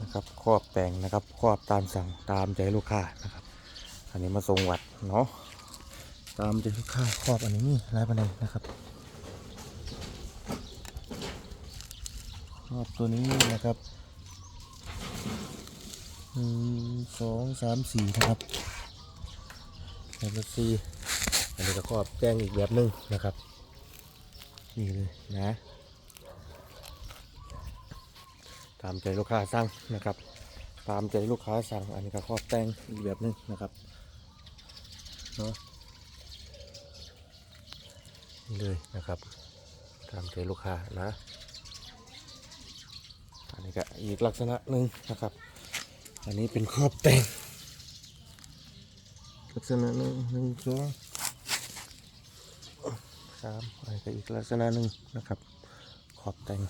นะครับครอบแต่งนะครับครอบตามสั่งตามใจลูกค้านะครับ อันนี้มาส่งวัดเนาะตามใจลูกค้าครอบอันนี้นี่ลายบันไดนะครับครอบตัวนี้นะครับหนึ่งสองสามสี่นะครับแบบสี่อันนี้ก็ครอบแจ้งอีกแบบหนึ่งนะครับ นี่เลยนะ ตามใจลูกค้าสั่งนะครับ ตามใจลูกค้าสั่งอันนี้ก็ครอบแต่งอีกแบบหนึงนะครับเนาะนี่เลยนะครับ ตามใจลูกค้านะ อันนี้ก็อีกลักษณะหนึ่งนะครับ อันนี้เป็นครอบแต่งลักษณะหนึ่งหนึ่งสองสามอันนี้ก็อีกลักษณะหนึ่งนะครับ ขอบแต่ง